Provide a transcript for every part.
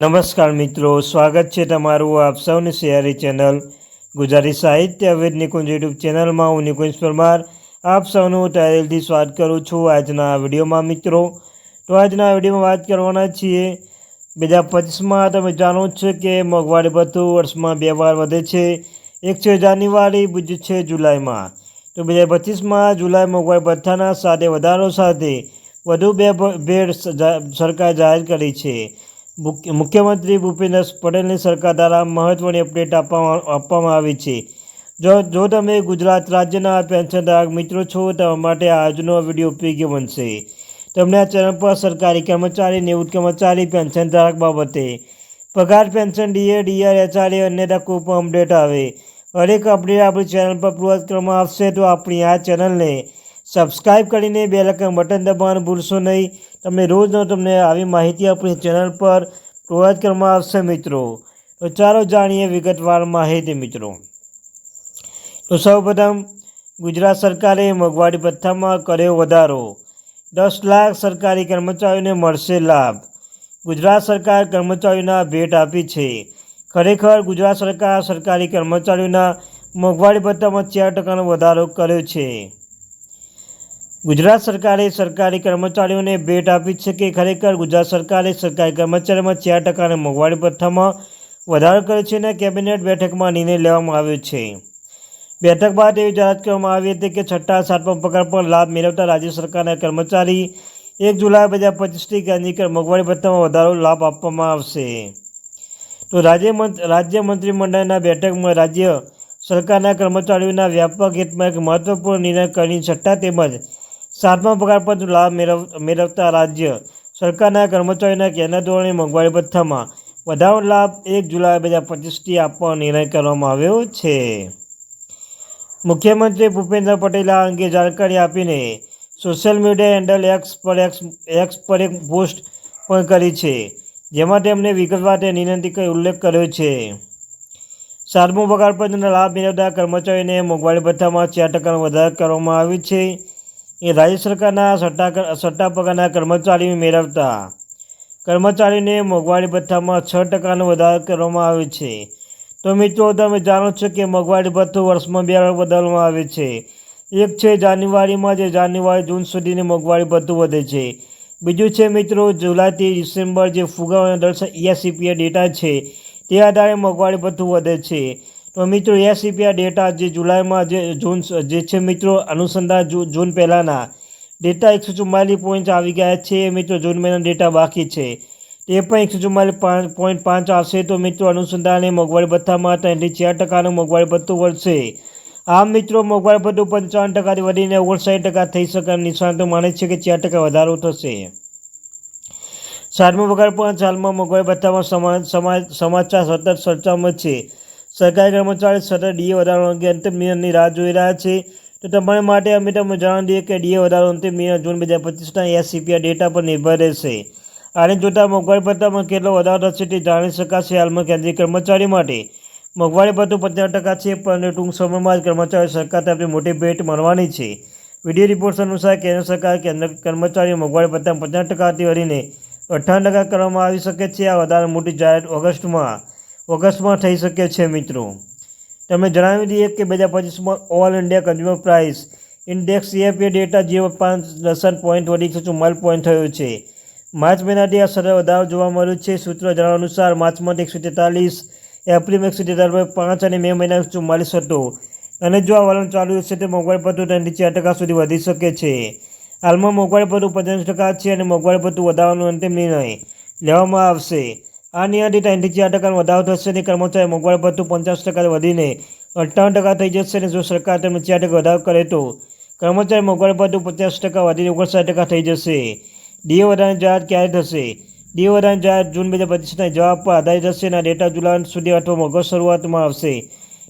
નમસ્કાર મિત્રો, સ્વાગત છે તમારું આપ સૌની સિયારી ચેનલ ગુજરાતી સાહિત્ય વેદ નિકુંજ યુટ્યુબ ચેનલમાં. હું નિકુંજ પરમાર આપ સૌનું ટાયલથી સ્વાગત કરું છું આજના વિડીયોમાં મિત્રો. તો આજના વિડીયોમાં વાત કરવાના છીએ બે હજાર પચીસમાં તમે જાણો છો કે મોંઘવારી ભથ્થું વર્ષમાં બે વાર વધે છે. એક છે જાન્યુઆરી, બીજું છે જુલાઈમાં. તો બે હજાર પચીસમાં જુલાઈ મોંઘવારી ભથ્થાના સાથે વધારો સાથે વધુ બે ભેટ સરકાર જાહેર કરી છે. મુખ્યમંત્રી ભૂપેન્દ્ર પટેલની સરકાર દ્વારા મહત્ત્વની અપડેટ આપવામાં આપવામાં આવી છે. જો જો તમે ગુજરાત રાજ્યના પેન્શનધારક મિત્રો છો તમારા માટે આજનો વીડિયો ઉપયોગી બનશે. તમને આ ચેનલ પર સરકારી કર્મચારી નિવૃત્ત કર્મચારી પેન્શનધારક બાબતે પગાર પેન્શન ડીએ, ડીઆર, એચઆરએ અન્યતા કોઈ પણ અપડેટ આવે. હરેક અપડેટ આપણી ચેનલ પર પૂર્વ કરવામાં આવશે, તો આપણી આ ચેનલને સબસ્ક્રાઈબ કરીને બે લખન બટન દબાવવાનું ભૂલશો નહીં. તમને રોજનો તમને આવી માહિતી આપણી ચેનલ પર પ્રોવાઈડ કરવામાં આવશે મિત્રો. તો ચાલો જાણીએ વિગતવાર માહિતી મિત્રો. તો સૌપ્રથમ, ગુજરાત સરકારે મોંઘવારી ભથ્થામાં કર્યો વધારો. દસ લાખ સરકારી કર્મચારીઓને મળશે લાભ. ગુજરાત સરકાર કર્મચારીઓના ભેટ આપી છે. ખરેખર ગુજરાત સરકાર સરકારી કર્મચારીઓના મોંઘવારી ભથ્થામાં ચાર ટકાનો વધારો કર્યો છે. ગુજરાત સરકારે સરકારી કર્મચારીઓને ભેટ આપી છે કે ખરેખર ગુજરાત સરકારે સરકારી કર્મચારીમાં ચાર ટકાને મોંઘવારી ભથ્થામાં વધારો કર્યો છે અને કેબિનેટ બેઠકમાં નિર્ણય લેવામાં આવ્યો છે. બેઠક બાદ એવી જાહેરાત કરવામાં આવી હતી કે છઠ્ઠા સાતમા પગાર પર લાભ મેળવતા રાજ્ય સરકારના કર્મચારી એક જુલાઈ બે હજાર પચીસથી કેન્દ્રીય મોંઘવારી ભથ્થામાં વધારો લાભ આપવામાં આવશે. તો રાજ્ય રાજ્ય મંત્રીમંડળના બેઠકમાં રાજ્ય સરકારના કર્મચારીઓના વ્યાપક હિતમાં એક મહત્વપૂર્ણ નિર્ણય કરીને છઠ્ઠા તેમજ સાતમા પગાર પર લાભ મેળવ, મેળવતા રાજ્ય સરકારના કર્મચારીઓના કેન્દ્ર ધોરણે મોંઘવારી ભથ્થામાં વધારો લાભ એક જુલાઈ બે હજાર પચીસથી આપવાનો નિર્ણય કરવામાં આવ્યો છે. મુખ્યમંત્રી ભૂપેન્દ્ર પટેલે આ અંગે જાણકારી આપીને સોશિયલ મીડિયા હેન્ડલ એક્સ પર એક્સ એક્સ પર એક પોસ્ટ પણ કરી છે, જેમાં તેમણે વિગતવાર તે કરી ઉલ્લેખ કર્યો છે. સાતમું પગાર પરના લાભ મેળવતા કર્મચારીઓને મોંઘવારી ભથ્થામાં ચાર ટકાનો વધારો કરવામાં આવ્યો છે. એ રાજ્ય સરકારના સટ્ટા સટ્ટા પગારના કર્મચારીઓ મેળવતા. કર્મચારીને મોંઘવારી ભથ્થામાં છ ટકાનો વધારો કરવામાં આવે છે. તો મિત્રો, તમે જાણો છો કે મોંઘવારી ભથ્થું વર્ષમાં બે વાર બદલવામાં આવે છે. એક છે જાન્યુઆરીમાં, જે જાન્યુઆરી, જૂન સુધીની મોંઘવારી ભથ્થું વધે છે. બીજું છે મિત્રો, જુલાઈથી ડિસેમ્બર જે ફુગાવાના દર ઈએસસીપીએ ડેટા છે, તે આધારે મોંઘવારી ભથ્થું વધે છે. તો મિત્રો એસ આ ડેટા જે જુલાઈમાં જે, જૂન, જે છે મિત્રો, અનુસંધાન જૂન પહેલાંના ડેટા એકસો ચુમ્માલીસ પોઈન્ટ આવી ગયા છે. મિત્રો, જૂન મહિનાના ડેટા બાકી છે. તે પણ એકસો ચુમ્માલીસ પોઈન્ટ પાંચ આવશે. તો મિત્રો અનુસંધાને મોંઘવારી ભથ્થામાં ત્રણથી ચાર ટકાનું મોંઘવારી ભથ્થું વધશે. આમ મિત્રો, મોંઘવારી ભથ્થું પંચાવન ટકાથી વધીને ઓગણસાઠ ટકા થઈ શકે નિષ્ણાતો માને છે કે ચાર ટકા વધારો થશે. સાતમો પગાર પણ હાલમાં મોંઘવારી ભથ્થામાં સમાચાર સતત ચર્ચામાં છે. સરકારી કર્મચારી સતત ડીએ વધારો અંગે અંતિમ નિર્ણયની રાહ જોઈ રહ્યા છે. તો તમારા માટે અમે તમને જણાવી દઈએ કે ડીએ વધારો અંતિમ નિર્ણય જૂન બે હજાર પચીસના એસસીપીઆર ડેટા પર નિર્ભર રહેશે. આને જોતાં મોંઘવારી ભથ્થામાં કેટલો વધારો થશે તે જાણી શકાશે હાલમાં કેન્દ્રીય કર્મચારી માટે. મોંઘવારી ભથ્થું પચાસ ટકા છે, પરંતુ ટૂંક સમયમાં જ કર્મચારી સરકાર તરફથી મોટી ભેટ મળવાની છે. વીડિયો રિપોર્ટ્સ અનુસાર કેન્દ્ર સરકાર કેન્દ્ર કર્મચારીઓ મોંઘવારી ભથ્થા પચાસ ટકાથી વધીને અઠ્ઠાવન ટકા કરવામાં આવી શકે છે. આ વધારે મોટી જાહેરાત ઓગસ્ટમાં ઓગસ્ટમાં થઈ શકે છે મિત્રો. તમે જણાવી દઈએ કે બે હજાર પચીસમાં all India consumer price index CFA data zero પાંચ દસન પોઈન્ટ વધી એકસો ચુમ્માલીસ પોઈન્ટ થયો છે. માર્ચ મહિનાથી આ સરળ વધારો જોવા મળ્યો છે. સૂત્રો જણાવ્યા અનુસાર માર્ચમાં એકસો તેતાલીસ એપ્રિલ એકસો તેતાલીસ પાંચ અને મે મહિના ચુમ્માલીસ હતો. અને જો આ વલણ ચાલુ હશે તો મોંઘવારી ભથ્થું ત્રણથી ચાર ટકા સુધી વધી શકે છે. હાલમાં મોંઘવારી ભથ્થું પચાસ ટકા છે અને મોંઘવારી ભથ્થું વધારવાનો અંતિમ નિર્ણય લેવામાં આવશે. આ નિયમથી ત્રણથી ચાર ટકાનો વધારો થશે અને કર્મચારી મોંઘવારી ભથ્થું પચાસ ટકા વધીને અઠ્ઠાવન ટકા થઈ જશે અને જો સરકાર તેમને ચાર ટકા વધારો કરે તો કર્મચારી મોંઘવારી ભથ્થું પચાસ ટકા વધીને ઓગણસાઠ ટકા થઈ જશે. ડીએ વધારાની જાહેરાત ક્યારે થશે? ડીએ વધારાની જાહેરાત જૂન બે હજાર પચીસના જવાબ પર આધારિત હશે અને ડેટા જુલાઈ સુધી અથવા ઓગસ્ટ શરૂઆતમાં આવશે.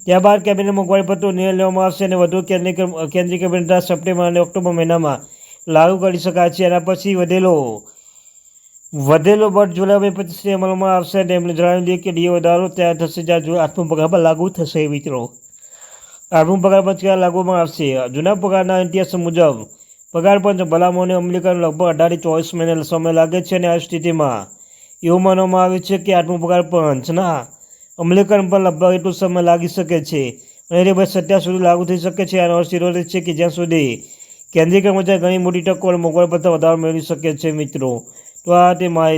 ત્યારબાદ કેબિનેટ મોંઘવારી ભથ્થું નિર્ણય લેવામાં આવશે અને વધુ કેન્દ્રીય કેન્દ્રીય કેબિનેટ સપ્ટેમ્બર અને ઓક્ટોબર મહિનામાં લાગુ કરી શકાય છે. એના પછી વધેલો વધેલો બટ જુલાઈ પચીસથી અમલમાં આવશે અને એમણે જણાવી દઈએ કે ડીઓ વધારો ત્યાં થશે, જ્યાં આઠમો પગાર પર લાગુ થશે, મિત્રો. આઠમો પગાર પંચ લાગુમાં આવશે? જૂના પગારના ઇતિહાસ મુજબ, પગાર પંચ ભલામણોને અમલીકરણ લગભગ અઢારથી ચોવીસ મહિના સમય લાગે છે અને આ સ્થિતિમાં એવું માનવામાં આવે છે કે આઠમો પગાર પંચના અમલીકરણ પણ લગભગ એટલો સમય લાગી શકે છે. અને તે બસ અત્યાર સુધી લાગુ થઈ શકે છે. આનો અર્થ એવો છે કે જ્યાં સુધી કેન્દ્રીય કર્મચારી ઘણી મોટી ટકો અને મોંઘવારી ભથ્થા વધારો મેળવી શકે છે, મિત્રો. તો આ તે માહિતી